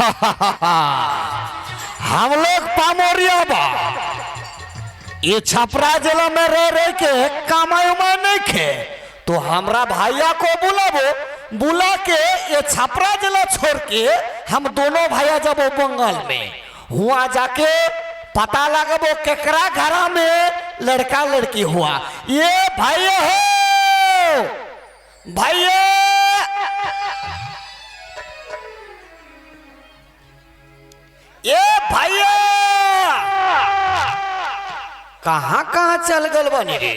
हम लोग पामोरिया बा। ये छपरा जिला में रह रह के कमाई उमाई नहीं खे। तो हमरा भैया को बुलाबो। बुला के ये छपरा जिला छोड़ के हम दोनों भैया जबो बंगाल में। हुआ जाके पता लगबो केकरा घरा में लड़का लड़की हुआ। ये भैया हो! भैया कहाँ कहाँ चल गल बनी रे?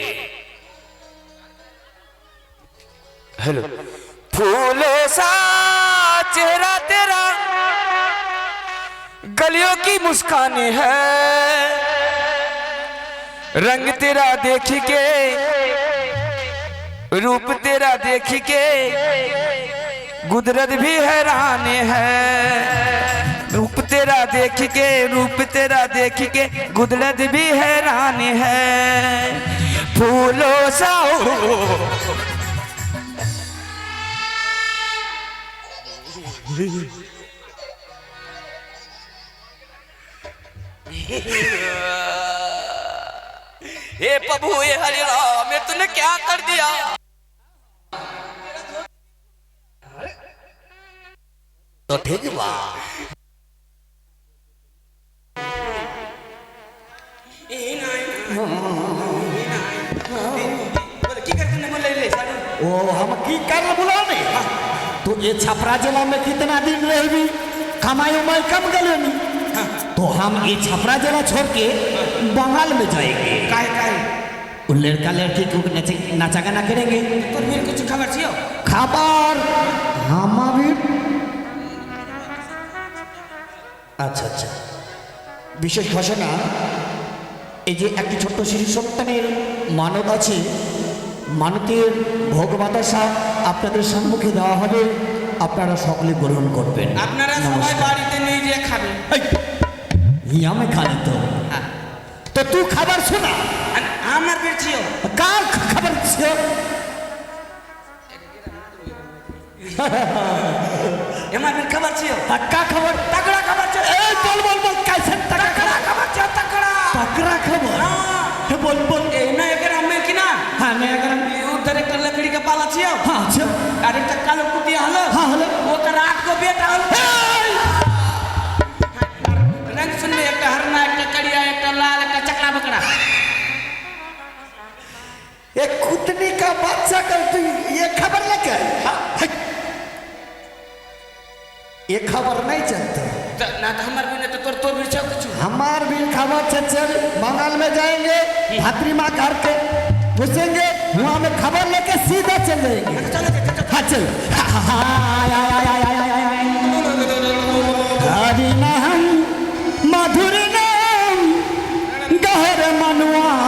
हेलो। फूलों सा चेहरा तेरा, गलियों की मुस्कान है। रंग तेरा देख के, रूप तेरा देख के गुदरत भी हैरान है। तेरा देख के रूप तेरा देख के गुदरत भी हैरान है। फूलों सा हे। प्रभु हे हरे राम ये तूने क्या कर दिया? तो ठीक बा हम की कर बुला नहीं तो ये छपरा जिला में कितना दिन रही कमाई उमाई कम गले तो हम ये छपरा जिला छोड़ के बंगाल में जाएंगे काहे काहे वो लड़का लड़की को नचे नाचा गाना करेंगे তোর মেয়ের কিছু খাবার ছিল খাবার হামাবির আচ্ছা আচ্ছা বিশেষ ঘোষণা এই যে একটি ছোট্ট শিশু সন্তানের মানত আছে মানতের ভোগ বাতাসা আপনাদের সম্মুখে দেওয়া হবে। আপনারা সকলে গ্রহণ করবেন। আপনারা সবাই বাড়িতে নিয়ে যে খাবেন ইয়ামে খালি তো। হ্যাঁ। তো তুই খাবার শোনা আমার বের ছিল কার খাবার ছিল আমার বের খাবার ছিল কা খাবার ये खबर नहीं चलते। ना हमार भी खबर चल चल बंगाल में जाएँगे भातरी माँ घर के घुसेंगे वहाँ में खबर लेके सीधा चल जाएँगे। हाँ चल। हरी नाम मधुर नाम गहर मनुआ।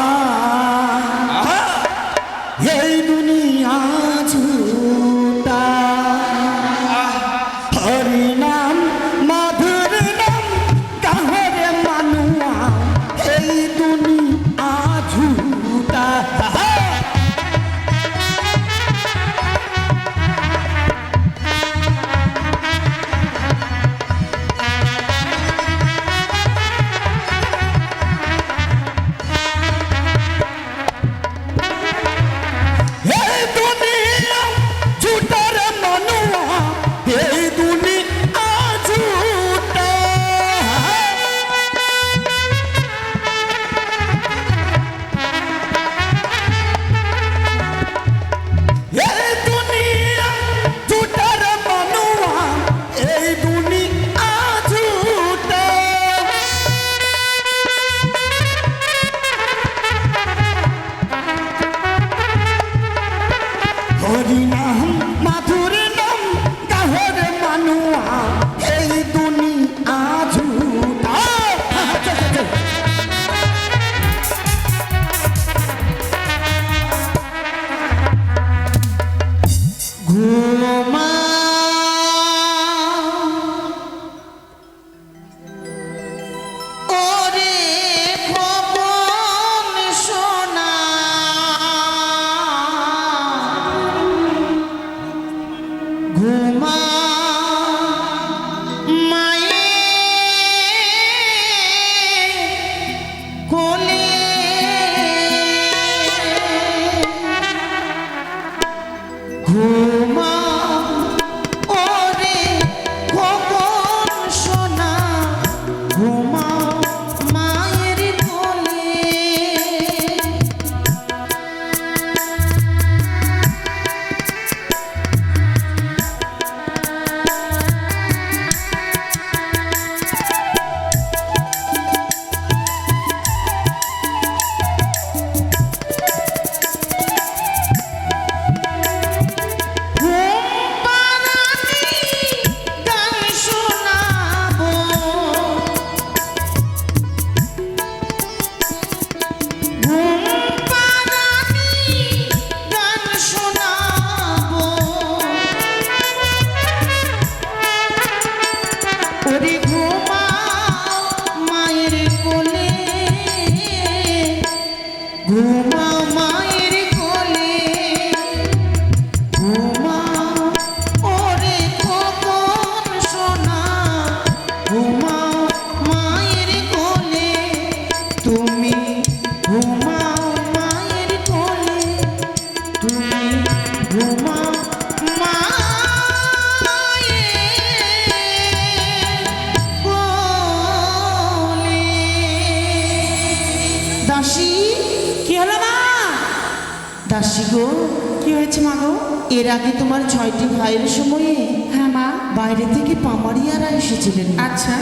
এর আগে তোমার ছয়টি ভাইয়ের সময়ে হ্যাঁ মা বাইরে থেকে পামারিয়ারা এসেছিলেন আচ্ছা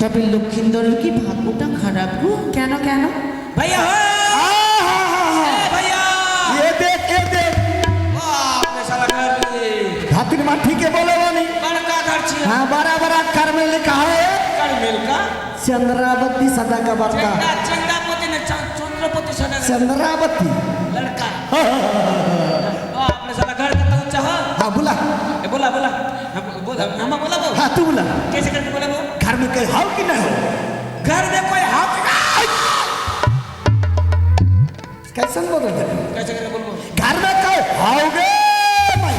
তবে লক্ষিন্দরের কি ভাগ্যটা খারাপ গো কেন কেন भैया हो ए, भैया ये देख ये देख बाप रे साला घर रे हाथी माँ ठीक है बोले वाली बड़का घर छी हाँ बड़ा बड़ा कर में लिखा है कर मिल का चंद्रावती सदा का बड़का चंदा चंदापति ने च- चंद्रपति सदा ने चंद्रावती लड़का बोला बोला हम बोला हम बोला वो हाँ तू बोला कैसे करके बोला वो घर में कहीं हाउ कि नहीं हो घर में कोई हाथ कैसे बोल रहे थे कैसे करके बोलबो घर में कहीं हाओगे भाई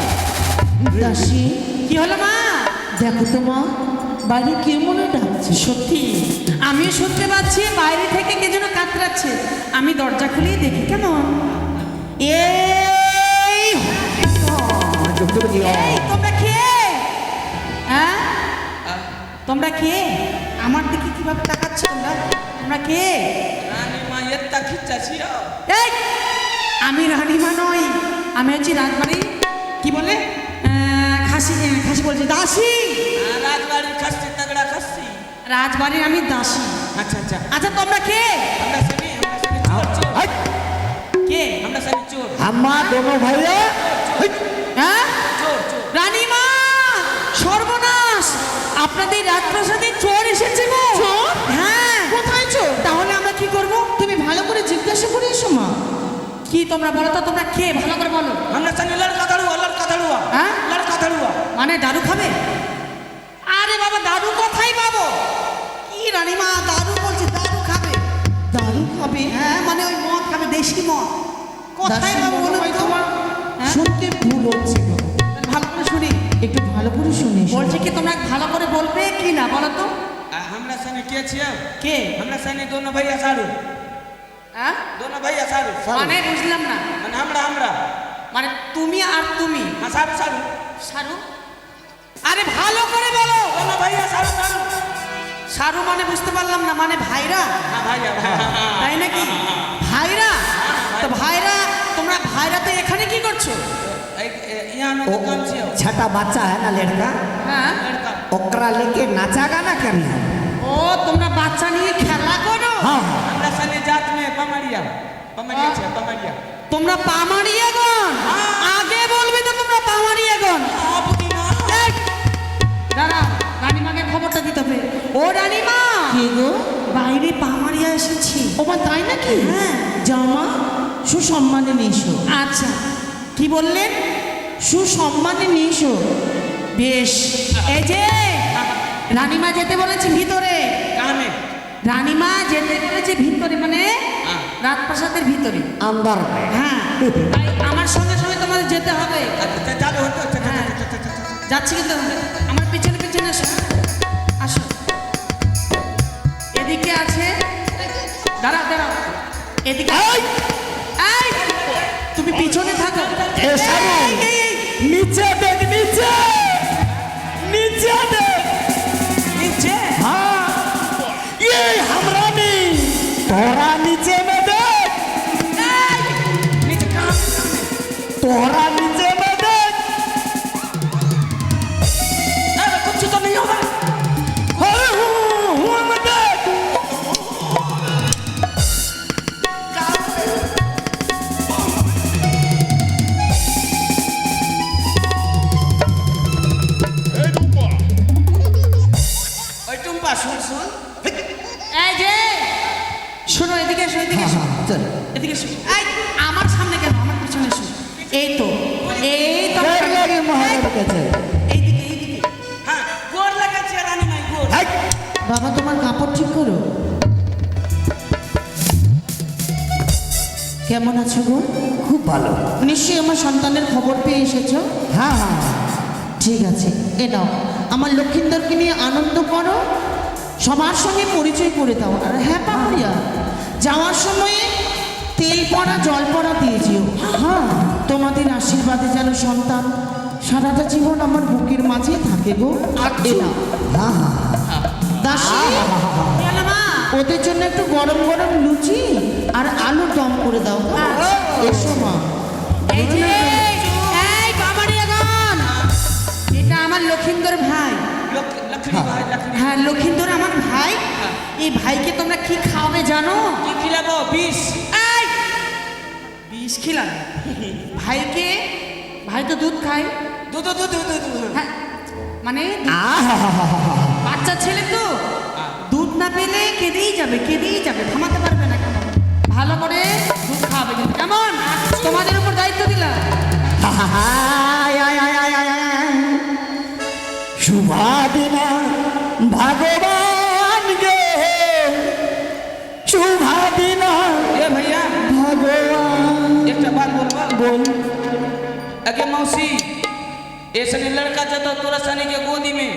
দাসী কি হলো মা দেখো তো মা বাইরে কে মনে ডাকছে সত্যি আমিও শুনতে পাচ্ছি বাইরে থেকে কে যেন কাতরাচ্ছে আমি দরজা খুলেই দেখি কেমন তোমরা কে? আমার দিকে কীভাবে তাকাচ্ছ তোমরা? তোমরা কে? রানীমা এর তাকি আমি রানীমা নই। আমি হচ্ছি রাজবাড়ি। কি বলে? খাসি খাসি বলছি দাসী। হ্যাঁ, রাজবাড়ি খাসি তাগড়া খাসি। রাজবাড়ির আমি দাসী। আচ্ছা আচ্ছা। আচ্ছা তোমরা কে? আমরা কে? আমরা সবই চোর। আম্মা দোনো ভাইয়া। হ্যাঁ? চোর রানীমা আপনাদের রাজপ্রাসাদে চোর এসেছে গো। চোর? হ্যাঁ। কোথায় চোর? তাহলে আমরা কি করব? তুমি ভালো করে জিজ্ঞাসা করে এসো মা। কি তোমরা বলো তো তোমরা কে? ভালো করে বলো। আমরা জানি লড়কা দাড়ুয়া লড়কা দাড়ুয়া হ্যাঁ? লড়কা দাড়ুয়া মানে দারু খাবে? আরে বাবা দারু কোথায় পাবো? কি রানীমা দারু বলছে দারু খাবে। দারু খাবে? হ্যাঁ মানে ওই মদ খাবে দেশি মদ। কোথায় পাবো বলো তোমার। হ্যাঁ? সত্যি ভুল হচ্ছে একটু ভালো করে শুনে এসো। বলছে কি তোমরা ভালো করে বলবে কি না বলো তো आ, हमरा संग के छियै কে हमरा संग दोनों भैया सारू হ্যাঁ दोनों भैया सारू মানে বুঝলাম না মানে हमरा हमरा মানে তুমি আর তুমি हाँ सारू सारू সারু আরে ভালো করে বলো दोनों भैया सारू सारू সারু মানে বুঝতে পারলাম না মানে ভাইরা हाँ भैया তাই নাকি ভাইরা তো ভাইরা তোমরা ভাইরা তো এখানে কি করছো एक- ए- यहाँ में ओ, दुकान छियै छठा बच्चा है ना लड़का হ্যাঁ लड़का ओकरा लेके नाचा गाना करना ও তোমরা বাচ্চা নিয়ে খেলা করো हाँ हमरा संग जात में पमरिया पमरिया छियै पमरिया তোমরা পামারিয়াগণ আগে বলবে তো তোমরা পামারিয়াগণ এই, দাঁড়াও রানীমাকে খবরটা দিতে হবে ও রানীমা কে গো বাইরে পামারিয়া এসেছি ও মা তাই নাকি হ্যাঁ জামা সুসম্মানে নিয়ে এসো আচ্ছা কি বললেন? সুসম্মানে নিশো বেশ। এই যে রানীমা যেতে বলেছে ভিতরে। রানীমা যেতে বলেছে ভিতরে মানে রাজপ্রাসাদের ভিতরে। আমার হ্যাঁ। তাই আমার সঙ্গে সঙ্গে তোমাদের যেতে হবে। যাচ্ছি কিন্তু আমার। পিছনে পিছনে আসো। আসো। এদিকে আছে। দাঁড়া দাঁড়া এদিকে সারু! বাবা তোমার কাপড় ঠিক করো। কেমন আছো গো? খুব ভালো। নিশ্চয়ই আমার সন্তানের খবর পেয়ে এসেছ? হ্যাঁ হ্যাঁ। ঠিক আছে এ নাও। আমার লক্ষ্মীন্দরকে নিয়ে আনন্দ করো। সবার সঙ্গে পরিচয় করে দাও। আর হ্যাঁ পাহাড়িয়া যাওয়ার সময়ে তেল পড়া জল পড়া দিয়ে যেও। হ্যাঁ। তোমাদের আশীর্বাদে যেন সন্তান সারাটা জীবন আমার বুকের মাঝে থাকে গো। আর এ নাও। দাসী কেন মা ওদের জন্য একটু গরম গরম লুচি আর আলুর দম করে দাও। এসো মা। এটা আমার লক্ষিন্দর ভাই। লক্ষ্মী লক্ষ্মী ভাই লক্ষ্মী হ্যাঁ লক্ষিন্দর আমার ভাই। এই ভাইকে তোমরা কি খাওয়াবে জানো? কি খিলাবো? বিষ। বিষ খিলাবে। ভাইকে ভাই তো দুধ খায়। দুধ দুধ দুধ দুধ হ্যাঁ মানে বাচ্চা ছেলে তো দুধ না পেলে কেঁদেই যাবে কেঁদেই যাবে থামাতে পারবে না কেমন ভালো করে দুধ খাওয়াবে কিন্তু কেমন তোমাদের উপর দায়িত্ব দিলাম আয়, আয়, আয়, আয়, আয়, আয়। শুভাদিনা ভগবান গে শুভাদিনা ए भैया ভগবান एक बात बोलबा বল अगे मौसी ऐसने लड़का जतो तोरा सनी के गोदी में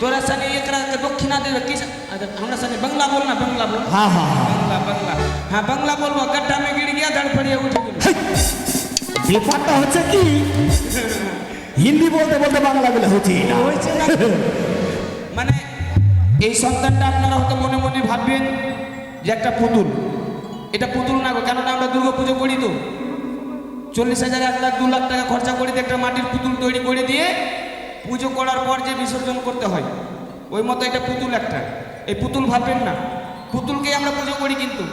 तोरा सनी एकरा के दक्षिणा दे किस अरे हमरा सनी बंगला बोलना बंगला बोल हाँ हाँ हाँ बंगला बंगला हाँ बंगला बोलबो गड्ढा में गिर गया धड़ पड़िया उठ गया ব্যাপারটা হচ্ছে কি হিন্দি বলতে বলতে বাংলা বলে হচ্ছে না হয়েছে না মানে এই সন্তানটা আপনারা হয়তো মনে মনে ভাববেন যে একটা পুতুল এটা পুতুল না গো কেননা আমরা দুর্গা পুজো করি তো চল্লিশ হাজার এক লাখ দু লাখ টাকা খরচা করে দিয়ে একটা মাটির পুতুল তৈরি করে দিয়ে পুজো করার পর যে বিসর্জন করতে হয়, ওই মতো এটা পুতুল একটা। এই পুতুল ভাববেন না। পুতুলকেই আমরা পুজো করি কিন্তু।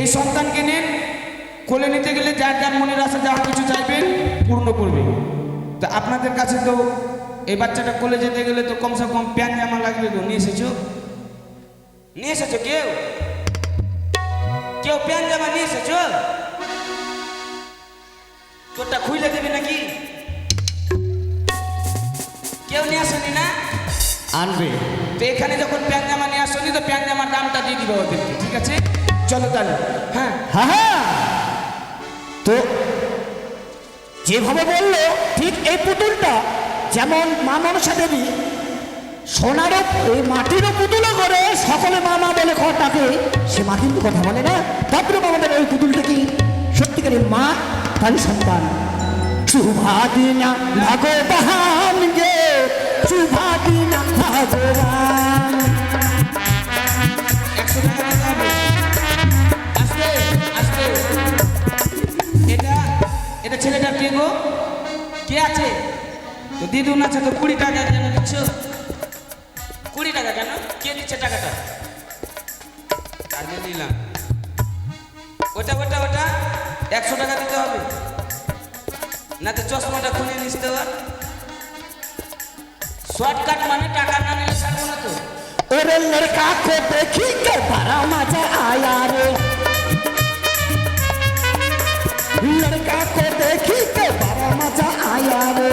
এই সন্তানকে নিন, কোলে নিতে গেলে যার যার মনের আশা যা কিছু চাইবেন, পূর্ণ করবে তা আপনাদের কাছে তো এই বাচ্চাটা কোলে যেতে গেলে তো কমসে কম প্যান জামা লাগবে তো, নিয়ে এসেছ? নিয়ে এসেছ কেউ? কেউ প্যান জামা নিয়ে এসেছ? তোরটা খুইলে দেবে নাকি? কেউ নিয়ে আসেনি না? আনবে। তো এখানে যখন প্যান জামা নিয়ে আসনি তো প্যান জামার দামটা দিয়ে দিবে ওদেরকে ঠিক আছে? চলো তাহলে হ্যাঁ? হ্যাঁ হ্যাঁ। তো যেভাবে বলল ঠিক এই পুতুলটা যেমন মা মনসা দেবী সোনারও এই মাটিরও পুতুলও করে সকলে মা মা বলে ঘর ডাকে সে মা কিন্তু কথা বলে না। তারপরে আমাদের এই পুতুলটা কি সত্যিকারের মা তার সন্তান। ভগবান একশো টাকা দিতে হবে আসতে আসতে। এটা ছেলেটার কে গো? কে আছে? তো দিদুন আছে তো কুড়ি টাকা কেন দিচ্ছ? কুড়ি টাকা কেন? কে দিচ্ছে টাকাটা? আমি দিলাম ওটা ওটা ওটা। একশো টাকা দিতে হবে। না তো চশমাটা খুলে নিতে পার শর্টকাট মানে টাকা না নিলে ছাড়বো না তো और लड़का को देखी के बड़ा मजा आया रे लड़का को देखी के बड़ा मजा आया रे